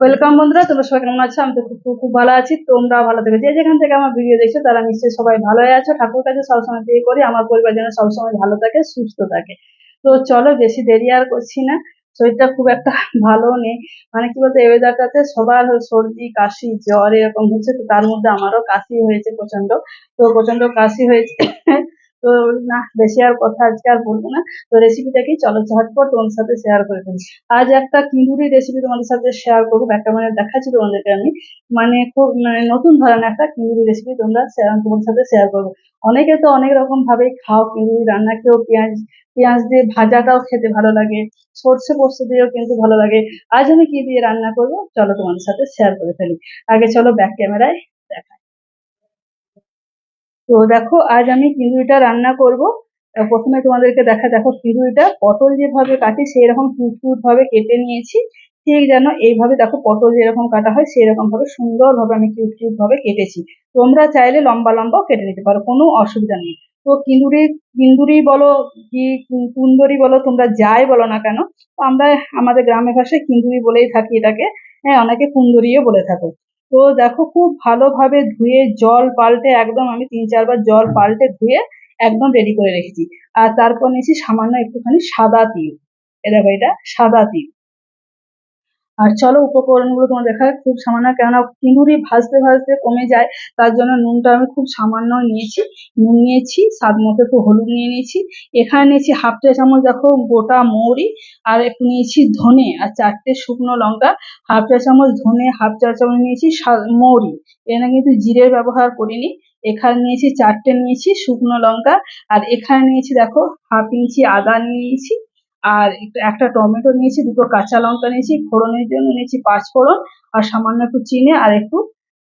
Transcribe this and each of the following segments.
Welcome বন্ধুরা, তোমরা সবাই কেমন আছো? আমি তো খুব খুব ভালো আছি। তোমরা ভালো থেকো। যে যেখান থেকে আমার ভিডিও দেখছ, তারা নিশ্চয়ই সবাই ভালো আছো। ঠাকুর কাছে সবসময় প্রে করি, আমার পরিবার যেন সবসময় ভালো থাকে, সুস্থ থাকে। তো চলো, বেশি দেরি আর করছি না। শরীরটা খুব একটা ভালো নেই। মানে কি বলতো, এই ওয়েদারটাতে সবার সর্দি, কাশি, জ্বর এরকম হচ্ছে, তো তার মধ্যে আমারও কাশি হয়েছে প্রচণ্ড তো প্রচণ্ড কাশি হয়েছে। তো না, বেশি আর কথা আজকে আর বলব না। তো রেসিপিটাকেই চলো ঝটপট তোমার সাথে শেয়ার করে ফেলি। আজ একটা কিন্দুরি রেসিপি তোমাদের সাথে শেয়ার করব। একটা মানে দেখাচ্ছি তোমাদেরকে আমি। মানে খুব মানে নতুন ধরনের একটা কিন্দুরি রেসিপি তোমরা তোমাদের সাথে শেয়ার করব। অনেকে তো অনেক রকম ভাবেই খাও কিন্দুরি রান্না কেউ পেঁয়াজ পেঁয়াজ দিয়ে ভাজাটাও খেতে ভালো লাগে। সর্ষে পোস্ত দিয়েও কিন্তু ভালো লাগে। আজ আমি কি দিয়ে রান্না করব? চলো তোমাদের সাথে শেয়ার করে ফেলি। আগে চলো ব্যাক ক্যামেরায় দেখাই। তো দেখো, আজ আমি কিন্দুরিটা রান্না করব। প্রথমে তোমাদেরকে দেখা, দেখো কিন্দুরিটা পটল যেভাবে কাটি সেই রকম কুচকুচ ভাবে কেটে নিয়েছি। ঠিক যেন এইভাবে দেখো পটল যেরকম কাটা হয় সেই রকম ভাবে সুন্দরভাবে আমি কিউট কিউট ভাবে কেটেছি। তোমরা চাইলে লম্বা লম্বাও কেটে নিতে পারো, কোনো অসুবিধা নেই। তো কিন্দুরি কিন্দুরি বলো কি কুন- কুন্দরি বলো, তোমরা যাই বলো না কেন, আমরা আমাদের গ্রামের ভাষায় কিন্দুরি বলেই থাকি এটাকে। হ্যাঁ অনেকে কুন্দরিও বলে থাকো। তো দেখো খুব ভালোভাবে ধুয়ে জল পাল্টে একদম আমি তিন চারবার জল পাল্টে ধুয়ে একদম রেডি করে রেখেছি। আর তারপর নিয়েছি সামান্য একটুখানি সাদা তিল। এ দেখো এটা, সাদা তিল। আর চলো উপকরণগুলো তোমার দেখা খুব সামান্য, কেননা কিন্দুরি ভাজতে ভাজতে কমে যায়, তার জন্য নুনটা আমি খুব সামান্য নিয়েছি। নুন নিয়েছি, স্বাদ মতো একটু হলুদ নিয়ে নিয়েছি। এখানে নিয়েছি হাফ চা চামচ, দেখো, গোটা মৌরি, আর একটু নিয়েছি ধনে, আর চারটে শুকনো লঙ্কা। হাফ চা চামচ ধনে, হাফ চা চামচ নিয়েছি মৌরি। এখানে কিন্তু জিরের ব্যবহার করিনি। এখানে নিয়েছি চারটে নিয়েছি শুকনো লঙ্কা, আর এখানে নিয়েছি, দেখো, হাফ ইঞ্চি আদা নিয়ে নিয়েছি। আর একটু, একটা টমেটো নিয়েছি, দুটো কাঁচা লঙ্কা নিয়েছি, ফোড়নের জন্য নিয়েছি পাঁচ ফোড়ন আর সামান্য একটু চিনি আর একটু,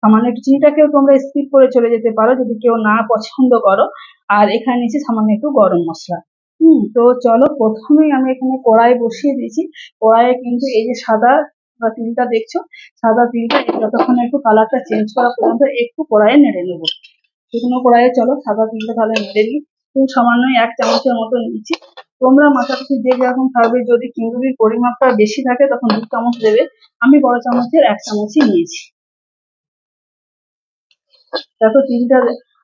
সামান্য একটু চিনিটাকেও তোমরা স্কিপ করে চলে যেতে পারো যদি কেউ না পছন্দ করো। আর এখানে নিয়েছি সামান্য একটু গরম মশলা। হুম, তো চলো প্রথমেই আমি এখানে কড়াই বসিয়ে দিয়েছি। কড়াইয়ে কিন্তু এই যে সাদা বা তিলটা দেখছ, সাদা তিলটা যতক্ষণ একটু কালারটা চেঞ্জ করা পর্যন্ত একটু কড়াইয়ে নেড়ে নেব। শুকনো কড়াইয়ে চলো সাদা তিলটা তাহলে নেড়ে নিই। খুব সামান্যই এক চামচের মতো নিয়েছি। তোমরা মাথাপিছু যে যেরকম খাবে, যদি কিন্দুরির পরিমাপটা বেশি থাকে, তখন দু চামচ দেবে। আমি বড় চামচের এক চামচই নিয়েছি। দেখো তিনটা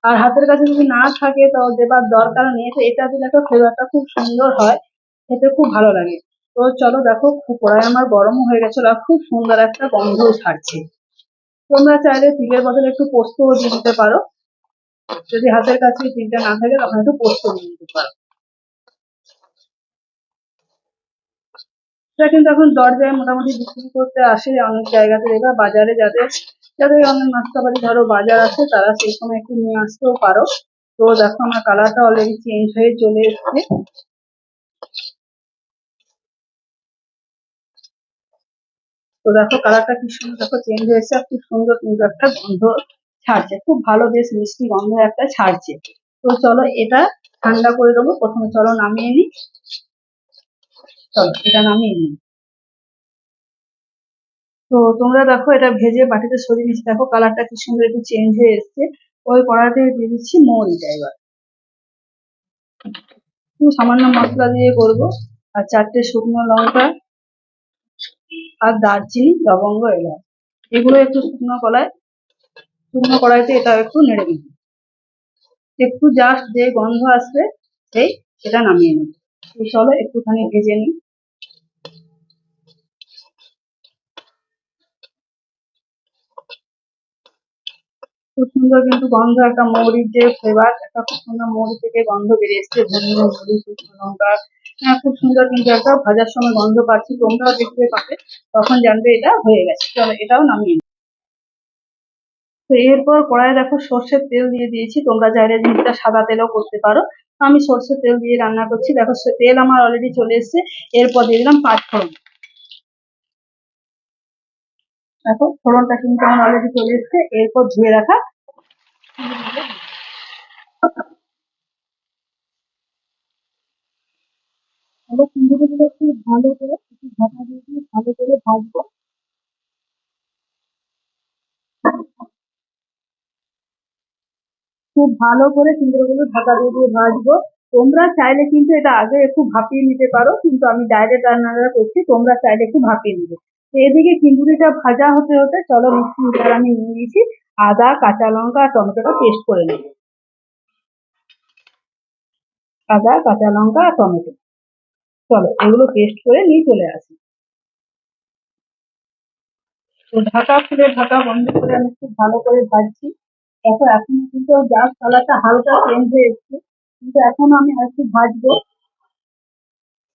আর হাতের কাছে যদি না থাকে, তো দেবার দরকার নেই। তো এটা দিলে একটা ফ্লেভারটা খুব সুন্দর হয়। খেতে খুব ভালো লাগে। তো চলো দেখো, খুব কড়াই আমার গরম হয়ে গেছিল আর খুব সুন্দর একটা গন্ধ ছাড়ছে। তোমরা চাইলে তিলের বদলে একটু পোস্তও দিয়ে দিতে পারো। যদি হাতের কাছে তিলটা না থাকে তখন একটু পোস্ত দিয়ে দিতে পারো এটা কিন্তু এখন দরজায় মোটামুটি বিক্রি করতে আসে অনেক জায়গাতে। এবার বাজারে যাদের যাদের অনেক নাস্তা বাড়ি ধরো বাজার আছে, তারা সেই সময় একটু নিয়ে আসতেও পারো। তো দেখো আমার কালারটা অলরেডি চেঞ্জ হয়ে চলে এসেছে। তো দেখো কালারটা কি সুন্দর, দেখো চেঞ্জ হয়েছে, আর খুব সুন্দর কিন্তু একটা গন্ধ। ছাড়ছে। খুব ভালো বেশ মিষ্টি গন্ধ একটা ছাড়ছে। তো চলো এটা ঠান্ডা করে দেবো। প্রথমে চলো নামিয়ে নিই। চলো, এটা নামিয়ে নিই। তো তোমরা দেখো, এটা ভেজে বাটিতে সরিয়ে নিচ্ছি দেখো, কালারটা কি সুন্দর একটু চেঞ্জ হয়ে এসছে। ওই কড়াতে দিয়ে দিচ্ছি মৌরিটা এবার। সামান্য মশলা দিয়ে করব। আর চারটে শুকনো লঙ্কা আর দারচিনি, লবঙ্গ এলাচ এগুলো একটু শুকনো কলায় শুকনো কড়াইতে এটা একটু নেড়ে নিই একটু জাস্ট যে গন্ধ আসবে, সেই সেটা নামিয়ে নেব। চলো একটুখানি ভেজে নিই। খুব সুন্দর কিন্তু গন্ধ, একটা মৌরির যে ফ্লেভার একটা খুব সুন্দর মৌরি থেকে গন্ধ বেরিয়ে এসছে। ধনে মৌরি, শুকনো লঙ্কা হ্যাঁ খুব সুন্দর কিন্তু একটা ভাজার সময় গন্ধ পাচ্ছি। তোমরাও দেখতে পাবে, তখন জানবে এটা হয়ে গেছে। চলো এটাও নামিয়ে। তো এরপর কড়াইয়ে দেখো সর্ষের তেল দিয়ে দিয়েছি। তোমরা চাইলে জিনিসটা সাদা তেলও করতে পারো। আমি সর্ষের তেল দিয়ে রান্না করছি। দেখো তেল আমার অলরেডি চলে এসেছে। এরপর দিয়ে দিলাম পাঁচ ফোড়ন। দেখো, ফোড়নটা কিন্তু আমার অলরেডি চলে এসেছে। এরপর ধুয়ে রাখা ভালো করে ভালো করে ভাজবো। খুব ভালো করে চিংড়িগুলো ঢাকা দিয়ে ভাজবো। তোমরা চাইলে কিন্তু এটা আগে একটু ভাপিয়ে নিতে পারো, কিন্তু আমি ডাইরেক্ট রান্নাটা করছি, তোমরা চাইলে একটু ভাপিয়ে নিবে। এদিকে চিংড়িটা ভাজা হতে হতে চলো মিক্সি জার আমি নিয়ে নিয়েছি, আদা, কাঁচা লঙ্কা আর টমেটোটা পেস্ট করে নেব। আদা, কাঁচা লঙ্কা আর টমেটো। চলো, এগুলো পেস্ট করে নিয়ে চলে আসি। তো ঢাকা খুলে ঢাকা বন্ধ করে আমি খুব ভালো করে ভাজছি। দেখো এখন কিন্তু জাস্ট কালারটা হালকা চেঞ্জ হয়ে এসছে কিন্তু এখনও আমি আরেকটু ভাজবো।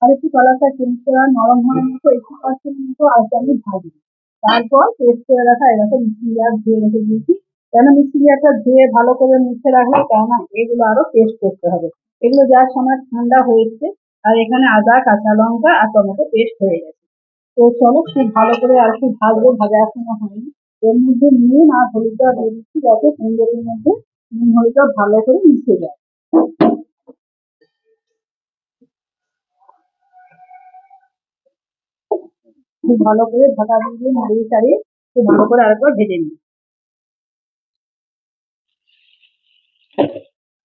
আরেকটু কালারটা চেঞ্জ করা, নরম হওয়ার মতো একটু পার্সেন্ট মতো আজকে আমি ভাজবো। তারপর পেস্ট করে রাখা এরকম জার, ধুয়ে রেখে দিয়েছি। কেন জারটা ধুয়ে ভালো করে মুছে রাখলে কেননা এগুলো আরও পেস্ট করতে হবে। এগুলো যার আমার ঠান্ডা হয়েছে, আর এখানে আদা, কাঁচা লঙ্কা আর টমেটো পেস্ট হয়ে গেছে। তো চলো খুব ভালো করে আর একটু ভাজবো, ভাজা এখনও হয়নি। এর মধ্যে নুন আর হলুদটা দিয়ে দিচ্ছি যাতে তন্দুরির মধ্যে নুন হলুদটা ভালো করে মিশে যায়। খুব ভালো করে ঢাকা দিয়ে নাড়িয়ে চাড়িয়ে খুব ভালো করে আরেকবার ভেজে নিই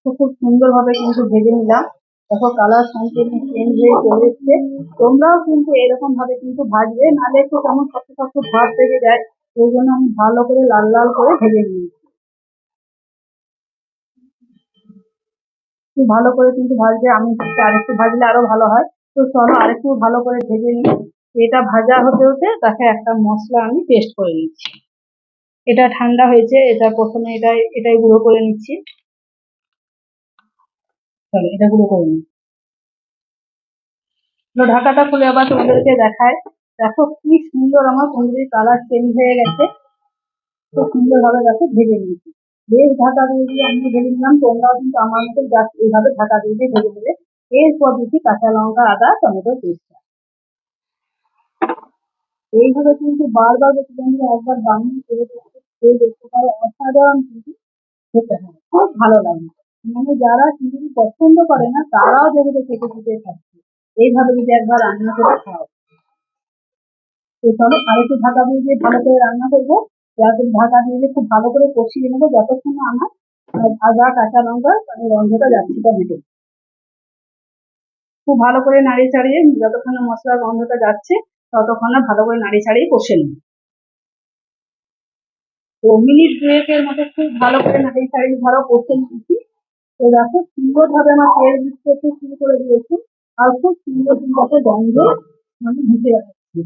তো খুব সুন্দরভাবে কিন্তু ভেজে নিলাম। দেখো কালার সম্পূর্ণ চেঞ্জ হয়ে চলে এসছে। তোমরাও কিন্তু এরকম ভাবে কিন্তু ভাজবে। নাহলে একটু কেমন শক্ত শক্ত ভাব থেকে যায়। সেই জন্য আমি ভালো করে লাল লাল করে ভেজে নিয়েছি। খুব ভালো করে কিন্তু ভাজবে আমি আরেকটু ভাজলে আরও ভালো হয়। তো চলো আরেকটু ভালো করে ভেজে নিই। এটা ভাজা হতে হতে তাকে একটা মশলা আমি পেস্ট করে নিচ্ছি। এটা ঠান্ডা হয়েছে, এটা প্রথমে এটা, এটাই গুঁড়ো করে নিচ্ছি। চলো, এটা গুঁড়ো করে নিই। ঢাকাটা খুলে আবার তোমাদেরকে দেখায়। দেখো কি সুন্দর আমার তন্দুরির কালার চেঞ্জ হয়ে গেছে। খুব সুন্দর ভাবে দেখো ভেজে নিয়েছি। বেশ ঢাকা দিয়ে আমি ভেজে নিলাম, তোমরাও কিন্তু আমার মতো জাস্ট এইভাবে ঢাকা দিয়ে ভেজে দেবে এরপর দিচ্ছি কাঁচা লঙ্কা, আদা, টমেটো পেস্ট এইভাবে কিন্তু বারবার যদি বন্ধুরা একবার বানিয়ে করে খেয়ে দেখতে পারো, অসাধারণ কিন্তু খেতে হয়, খুব ভালো লাগে। মানে যারা কিন্তু পছন্দ করে না, তারাও দেখবে খেতে খেতে খাচ্ছে। এইভাবে যদি একবার রান্না করে খাও। তো চলো আরেকটু ঢাকা দিয়ে দিয়ে ভালো করে রান্না করব। ঢাকা দিয়ে খুব ভালো করে কষিয়ে নেব যতক্ষণ না আমার আদা, কাঁচা লঙ্কা গন্ধটা যাচ্ছে টমেটো খুব ভালো করে নাড়িয়ে চাড়িয়ে যতক্ষণ না মশলার গন্ধটা যাচ্ছে, ততক্ষণ না ভালো করে নাড়িয়ে চাড়িয়ে কষে নেব। তো মিনিট দুয়েকের মতো খুব ভালো করে নাড়িয়ে চাড়িয়ে ধরো, কষে নিয়েছি। তো দেখো সুন্দর ভাবে আমার তেল করতে শুরু করে দিয়েছে, আর খুব সুন্দর সুন্দর গন্ধ মানে ঢুকে যাচ্ছে।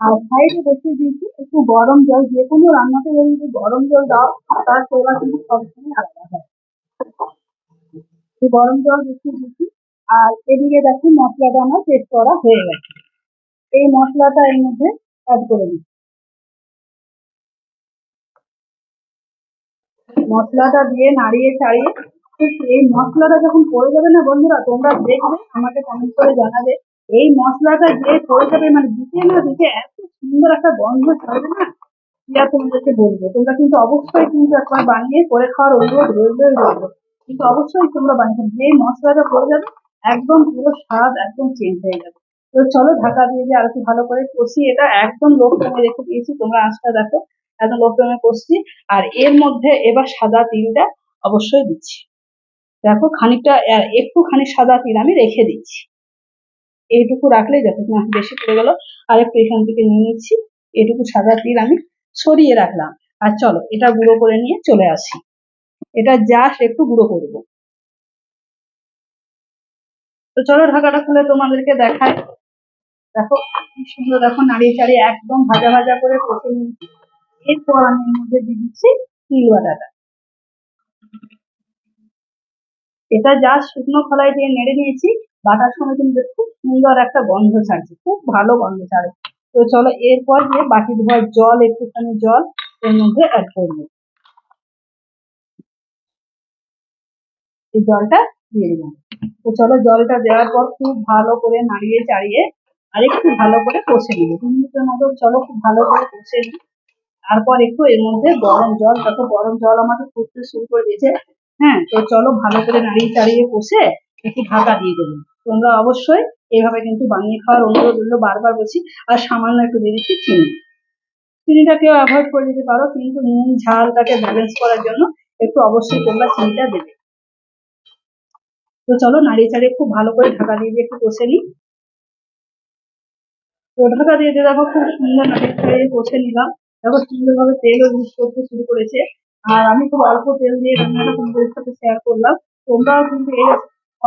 আর সাইডে বসিয়ে দিয়েছি, একটু গরম জল, যে কোনো রান্নাতে যদি গরম জল দাও, তার সেবা কিন্তু সবসময় আলাদা হয়। গরম জল বসিয়ে দিয়েছি, আর এদিকে দেখো মশলাটা আমার পেস্ট করা হয়ে গেছে। এই মশলাটা এর মধ্যে অ্যাড করে দিই মশলাটা দিয়ে নাড়িয়ে চাড়িয়ে, এই মশলাটা যখন পড়ে যাবে না বন্ধুরা, তোমরা দেখবে, আমাকে কমেন্ট করে জানাবে। এই মশলাটা যে পড়ে যাবে মানে দিতে না দিতে এত সুন্দর একটা গন্ধ ছাড়বে না? কি তোমাদেরকে বলব? তোমরা কিন্তু অবশ্যই কিন্তু একবার বানিয়ে করে খাওয়ার অনুরোধ রইলই রইল। কিন্তু অবশ্যই তোমরা বানিয়ে যে মশলাটা পড়ে যাবে একদম পুরো স্বাদ একদম চেঞ্জ হয়ে যাবে। তো চলো ঢাকা দিয়ে দিয়ে আর একটু ভালো করে কষি, এটা একদম লো রেখে দিয়েছি। তোমরা আঁচটা দেখো, একদম লো ফ্লেমে কষছি। আর এর মধ্যে এবার সাদা তিলটা অবশ্যই দিচ্ছি। দেখো খানিকটা একটুখানি সাদা তিল আমি রেখে দিচ্ছি। এইটুকু রাখলে যতক্ষণ বেশি পড়ে গেল আর একটু এখান থেকে নিয়ে নিচ্ছি। এটুকু সাদা তিল আমি সরিয়ে রাখলাম। আর চলো, এটা গুঁড়ো করে নিয়ে চলে আসি। এটা জাস্ট একটু গুঁড়ো করব। তো চলো, ঢাকাটা খুলে তোমাদেরকে দেখাই। দেখো, কি সুন্দর দেখো, নাড়িয়ে চাড়িয়ে একদম ভাজা ভাজা করে কষে নিয়েছি এরপর আমি এর মধ্যে দিয়ে দিচ্ছি তিল বাটাটা। এটা জাস্ট শুকনো খোলায় দিয়ে নেড়ে নিয়েছি। বাটার সময় কিন্তু খুব সুন্দর একটা গন্ধ ছাড়ছে, খুব ভালো গন্ধ ছাড়ে। তো চলো এরপর দিয়ে বাটি ধোয়ার জল, একটুখানি জল এর মধ্যে অ্যাড করব এই জলটা দিয়ে দিলাম। তো চলো জলটা দেওয়ার পর খুব ভালো করে নাড়িয়ে চাড়িয়ে আর একটু ভালো করে কষে নিবো। দু মিনিটের মতো চলো খুব ভালো করে কষে নিই। তারপর একটু এর মধ্যে গরম জল, যত গরম জল আমাদের ফুটতে শুরু করে দিয়েছে হ্যাঁ তো চলো ভালো করে নাড়িয়ে চাড়িয়ে কষে একটু ঢাকা দিয়ে দেবো। তোমরা অবশ্যই এইভাবে কিন্তু বানিয়ে খাওয়ার অনুরোধ রইল বারবার বলছি। আর সামান্য একটু দিয়ে দিচ্ছি চিনি। চিনিটাকেও অ্যাভয়েড করে দিতে পারো, কিন্তু নুন, ঝালটাকে ব্যালেন্স করার জন্য একটু অবশ্যই তোমরা চিনিটা দেবে। তো চলো নাড়িয়ে চাড়িয়ে খুব ভালো করে ঢাকা দিয়ে দিয়ে একটু কষে নিই। তো ঢাকা দিয়ে দিয়ে দেখো খুব সুন্দর নাড়িয়ে ছাড়িয়ে কষে নিলাম। দেখো সুন্দরভাবে তেলও ইউজ করতে শুরু করেছে। আর আমি খুব অল্প তেল দিয়ে রান্নাটা তোমাদের সাথে শেয়ার করলাম। তোমরাও কিন্তু এই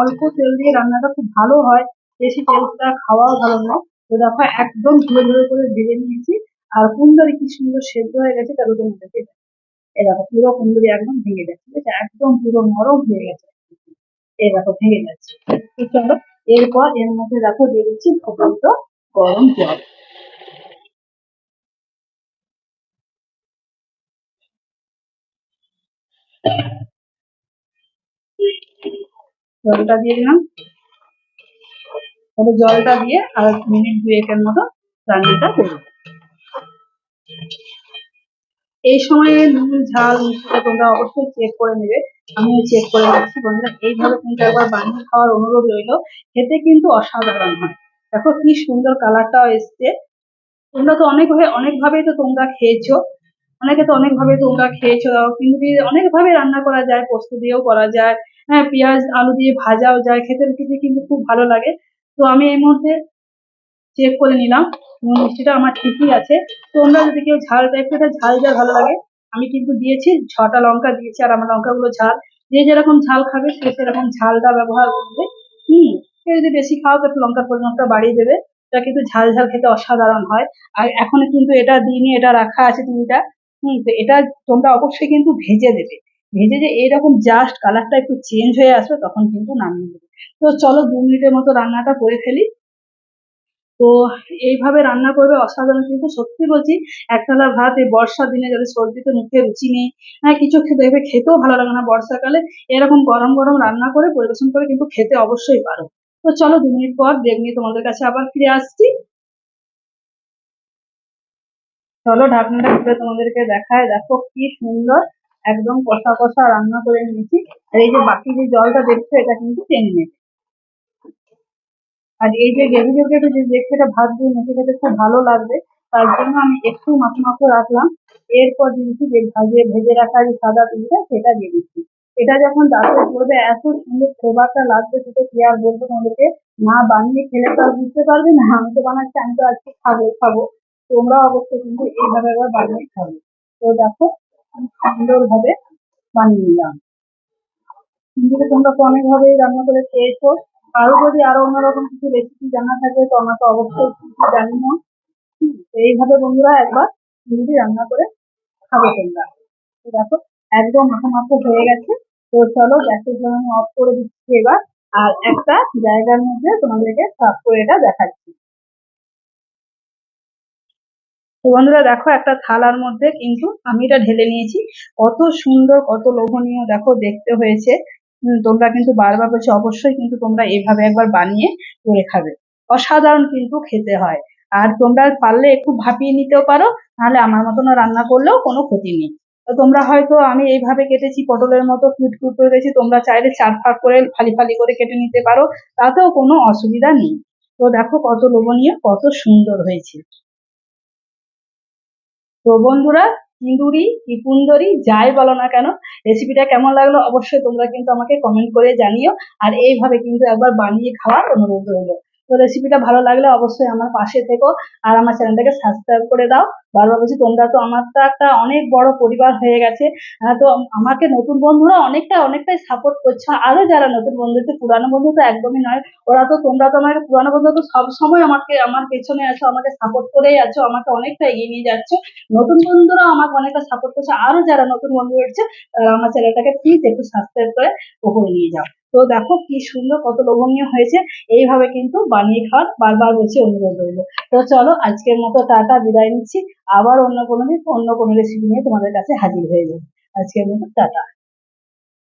অল্প তেল দিয়ে রান্নাটা খুব ভালো হয়। বেশি তেলটা খাওয়াও ভালো নয়। তো দেখো, একদম ধুয়ে ধুয়ে করে ভেজে নিয়েছি। আর কুন্দরি কি সুন্দর সেদ্ধ হয়ে গেছে তার মধ্যে এই দেখো, পুরো কুন্দরি একদম ভেঙে যাচ্ছে ঠিক আছে? একদম পুরো নরম হয়ে গেছে। এই দেখো, ভেঙে যাচ্ছে চলো, এরপর এর মধ্যে দেখো, দিয়ে দিচ্ছি ফুটন্ত গরম জল। জলটা দিয়ে দিলাম। তাহলে জলটা দিয়ে আর মিনিট দুয়েকের মতো রান্নাটা করব। এই সময়ে নুন, ঝাল, মিষ্টিটা তোমরা অবশ্যই চেক করে নেবে। আমিও চেক করে নিচ্ছি বন্ধুরা। এইভাবে কিন্তু একবার বানিয়ে খাওয়ার অনুরোধ রইল। খেতে কিন্তু অসাধারণ হয়। দেখো কি সুন্দর কালারটাও এসছে। তোমরা তো অনেক অনেকভাবেই তো তোমরা খেয়েছো। অনেকে তো অনেকভাবে তোমরা খেয়েছো। কিন্তু অনেকভাবে রান্না করা যায়, পোস্ত দিয়েও করা যায়। হ্যাঁ পেঁয়াজ, আলু দিয়ে ভাজাও যায় খেতে রুটিতে কিন্তু খুব ভালো লাগে। তো আমি এই মুহূর্তে চেক করে নিলাম নুন মিষ্টিটা আমার ঠিকই আছে। তোমরা যদি কেউ ঝালটা একটু ঝাল যা ভালো লাগে, আমি কিন্তু দিয়েছি ছটা লঙ্কা দিয়েছি আর আমার লঙ্কাগুলো ঝাল। যে যেরকম ঝাল খাবে সে সেরকম ঝালটা ব্যবহার করবে। হুম, কেউ যদি বেশি খাও তো লঙ্কার পরিমাণটা বাড়িয়ে দেবে। এটা কিন্তু ঝাল ঝাল খেতে অসাধারণ হয়। আর এখন কিন্তু এটা দিনে এটা রাখা আছে তিনটা। হুম, তো এটা তোমরা অবশ্যই কিন্তু ভেজে দেবে। ভেজে যে এরকম জাস্ট কালারটা একটু চেঞ্জ হয়ে আসবে, তখন কিন্তু নামিয়ে দেবে তো চলো দু মিনিটের মতো রান্নাটা করে ফেলি। তো এইভাবে রান্না করবে অসাধারণ কিন্তু সত্যি বলছি, একতলা ভাত, এই বর্ষার দিনে যাদের সর্দিতে মুখে রুচি নেই হ্যাঁ কিছু দেখবে খেতেও ভালো লাগে না বর্ষাকালে, এরকম গরম গরম রান্না করে, পরিবেশন করে কিন্তু খেতে অবশ্যই পারো। তো চলো দু মিনিট পর ব্রেক নিয়ে তোমাদের কাছে আবার ফিরে আসছি। চলো ঢাকনাটা খুলে তোমাদেরকে দেখায়, দেখো কি সুন্দর। একদম কষা কষা রান্না করে নিয়েছি। আর এই যে বাকি যে জলটা দেখছ, এটা কিন্তু টেনে নেবে আর এই যে গ্রেভি গ্রেভি যে দেখতে এটা ভাত দিয়ে মেখে খেতে খুব ভালো লাগবে। তার জন্য আমি একটু মাখো মাখো রাখলাম। এরপর দিয়েছি যে ভাজে ভেজে রাখা যে সাদা তিলটা সেটা দিয়ে দিচ্ছি। এটা যখন দাঁতে পড়বে, এত সুন্দর ফ্লেভারটা লাগবে সেটা কি আর বলব তোমাদেরকে? না বানিয়ে খেলে তো আর বুঝতে পারবে না। আমি তো বানাচ্ছি, আমি তো আজকে খাব খাব। তোমরা অবশ্যই কিন্তু এইভাবে একবার বানিয়ে খাবে। তো দেখো সুন্দর ভাবে বানিয়ে নিলাম। কিন্তু তোমরা তো অনেকভাবেই রান্না করে খেয়েছো। আরও যদি আরও অন্যরকম কিছু রেসিপি জানা থাকে, তো আমাকে অবশ্যই জানিও এইভাবে বন্ধুরা একবার যদি রান্না করে খাবে তোমরা। দেখো, একদম মাথা মাথা হয়ে গেছে। তো চলো গ্যাসের জন্য অফ করে দিচ্ছি এবার। আর একটা জায়গার মধ্যে তোমাদেরকে সার্ভ করে এটা দেখাচ্ছি। তো বন্ধুরা দেখো একটা থালার মধ্যে কিন্তু আমি এটা ঢেলে নিয়েছি। কত সুন্দর, কত লোভনীয় দেখো দেখতে হয়েছে। তোমরা কিন্তু বারবার বলছি, অবশ্যই কিন্তু তোমরা এভাবে একবার বানিয়ে করে খাবে। অসাধারণ কিন্তু খেতে হয়। আর তোমরা পারলে একটু ভাপিয়ে নিতেও পারো, নাহলে আমার মতন রান্না করলেও কোনো ক্ষতি নেই। তো তোমরা হয়তো আমি এইভাবে কেটেছি, পটলের মতো ফুট ফুট করে গেছি তোমরা চাইলে চার ফাঁক করে ফালি ফালি করে কেটে নিতে পারো, তাতেও কোনো অসুবিধা নেই। তো দেখো কত লোভনীয়, কত সুন্দর হয়েছে। তো বন্ধুরা ইঁদুরি কি কুন্দরি যাই বলো না কেন রেসিপিটা কেমন লাগল অবশ্যই তোমরা কিন্তু আমাকে কমেন্ট করে জানিও। আর এইভাবে কিন্তু একবার বানিয়ে খাওয়ার অনুরোধ রইল। তো রেসিপিটা ভালো লাগলে অবশ্যই আমার পাশে থেকো আর আমার চ্যানেলটাকে সাবস্ক্রাইব করে দাও। বারবার বলছি, তোমরা তো আমার তো একটা অনেক বড় পরিবার হয়ে গেছে। তো আমাকে নতুন বন্ধুরা অনেকটা, অনেকটাই সাপোর্ট করছ। আরও যারা নতুন বন্ধু পুরানো বন্ধু তো একদমই নয়, ওরা তো তোমরা তো আমাকে, পুরানো বন্ধু তো সবসময় আমাকে, আমার পেছনে আছো, আমাকে সাপোর্ট করেই আছো, আমাকে অনেকটা এগিয়ে নিয়ে যাচ্ছ। নতুন বন্ধুরা আমাকে অনেকটা সাপোর্ট করছে। আরও যারা নতুন বন্ধু হচ্ছে আমার চ্যানেলটাকে প্লিজ একটু সাবস্ক্রাইব করে উপরে নিয়ে যাও। তো দেখো কি সুন্দর, কত লোভনীয় হয়েছে। এইভাবে কিন্তু বানিয়ে খাওয়ার বারবার বলছি, অনুরোধ রইল। তো চলো, আজকের মতো টাটা, বিদায় নিচ্ছি। আবার অন্য কোনো দিন, অন্য কোনো রেসিপি নিয়ে তোমাদের কাছে হাজির হয়ে যাব। আজকের মতো টাটা।